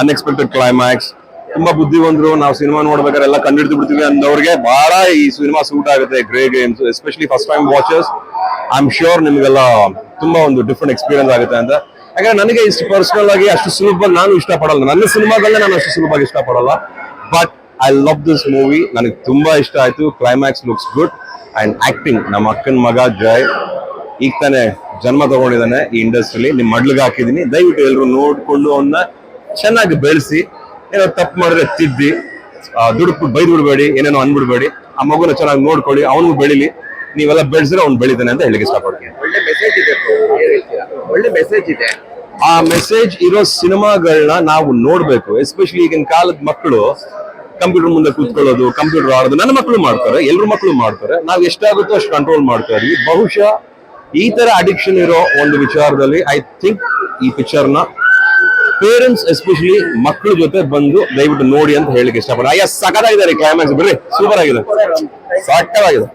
Unexpected climax ತುಂಬಾ ಬುದ್ಧಿವಂತರು, ನಾವು ಸಿನಿಮಾ ನೋಡ್ಬೇಕಾದ್ರೆ ಎಲ್ಲ ಕಂಡು ಹಿಡಿದು ಬಿಡ್ತೀವಿ ಅಂದವ್ರಿಗೆ ಬಹಳ ಈ ಸಿನಿಮಾ ಸೂಟ್ ಆಗುತ್ತೆ grey games especially first time watchers I am sure ನಿಮಗೆಲ್ಲ ತುಂಬಾ ಒಂದು ಡಿಫ್ರೆಂಟ್ ಎಕ್ಸ್ಪೀರಿಯನ್ಸ್ ಆಗುತ್ತೆ ಅಂತ. ಯಾಕಂದ್ರೆ ನನಗೆ ಇಷ್ಟು ಪರ್ಸನಲ್ ಆಗಿ ಅಷ್ಟು ಸುಲಭ ನಾನು ಇಷ್ಟಪಡಲ್ಲ. ನನ್ನ ಸಿನಿಮಾದಲ್ಲೇ ನಾನು ಅಷ್ಟು ಸುಲಭವಾಗಿ ಇಷ್ಟಪಡಲ್ಲ. But I love this movie ನನಗೆ ತುಂಬಾ ಇಷ್ಟ ಆಯ್ತು. Climax looks good and acting ನಮ್ಮ ಅಕ್ಕನ ಮಗ ಜಯ್ ಈಗ ತಾನೆ ಜನ್ಮ ತಗೊಂಡಿದ್ದಾನೆ ಈ ಇಂಡಸ್ಟ್ರಿಲಿ ನಿಮ್ಮ ಮಡ್ಲಿಗೆ ಹಾಕಿದ್ದೀನಿ. ದಯವಿಟ್ಟು ಎಲ್ಲರೂ ನೋಡಿಕೊಂಡು ಅವನ್ನ ಚೆನ್ನಾಗಿ ಬೆಳೆಸಿ ಏನೋ ತಪ್ಪು ಮಾಡಿದ್ರೆ ತಿದ್ದಿ ಆ, ಬೈದ್ಬಿಡ್ಬೇಡಿ ಬೈದ್ ಬಿಡ್ಬೇಡಿ ಏನೇನೋ ಅನ್ಬಿಡ್ಬೇಡಿ ಆ ಮಗುನ ಚೆನ್ನಾಗಿ ನೋಡ್ಕೊಳ್ಳಿ ಅವನು ಬೆಳಿಲಿ ನೀವೆಲ್ಲ ಬೆಳೆಸಿದ್ರೆ ಅವ್ನು ಬೆಳಿತಾನೆ ಅಂತ ಹೇಳಿಕ್ಕೆ ಇಷ್ಟಪಡ್ತೀನಿ. ಒಳ್ಳೆ ಮೆಸೇಜ್ ಇದೆ? ಒಳ್ಳೆ ಮೆಸೇಜ್ ಆ ಮೆಸೇಜ್ ಇರೋ ಸಿನಿಮಾಗಳನ್ನ ನಾವು ನೋಡ್ಬೇಕು ಎಸ್ಪೆಷಲಿ ಈಗಿನ ಕಾಲದ ಮಕ್ಕಳು ಕಂಪ್ಯೂಟರ್ ಮುಂದೆ ಕೂತ್ಕೊಳ್ಳೋದು ಕಂಪ್ಯೂಟರ್ ಆಡೋದು ನನ್ನ ಮಕ್ಕಳು ಮಾಡ್ತಾರೆ ಎಲ್ಲರ ಮಕ್ಕಳು ಮಾಡ್ತಾರೆ ನಾವು ಎಷ್ಟಾಗುತ್ತೋ ಅಷ್ಟು ಕಂಟ್ರೋಲ್ ಮಾಡ್ತಾ ಇದೀವಿ ಬಹುಶಃ ಈ ತರ ಅಡಿಕ್ಷನ್ ಇರೋ ಒಂದು ವಿಚಾರದಲ್ಲಿ ಐ ಥಿಂಕ್ ಈ ಪಿಕ್ಚರ್ನ ಪೇರೆಂಟ್ಸ್ ಎಸ್ಪೆಷಲಿ ಮಕ್ಕಳ ಜೊತೆ ಬಂದು ದಯವಿಟ್ಟು ನೋಡಿ ಅಂತ ಹೇಳಿಕ್ಕೆ ಇಷ್ಟಪಡ್ತಾರೆ ಅಯ್ಯ ಸಕದಾಗಿದ್ದಾರೆ ಕ್ಲೈಮ್ಯಾಕ್ಸ್ ಬರ್ರಿ ಸೂಪರ್ ಆಗಿದೆ. ಸಖತ್ತಾಗಿದೆ.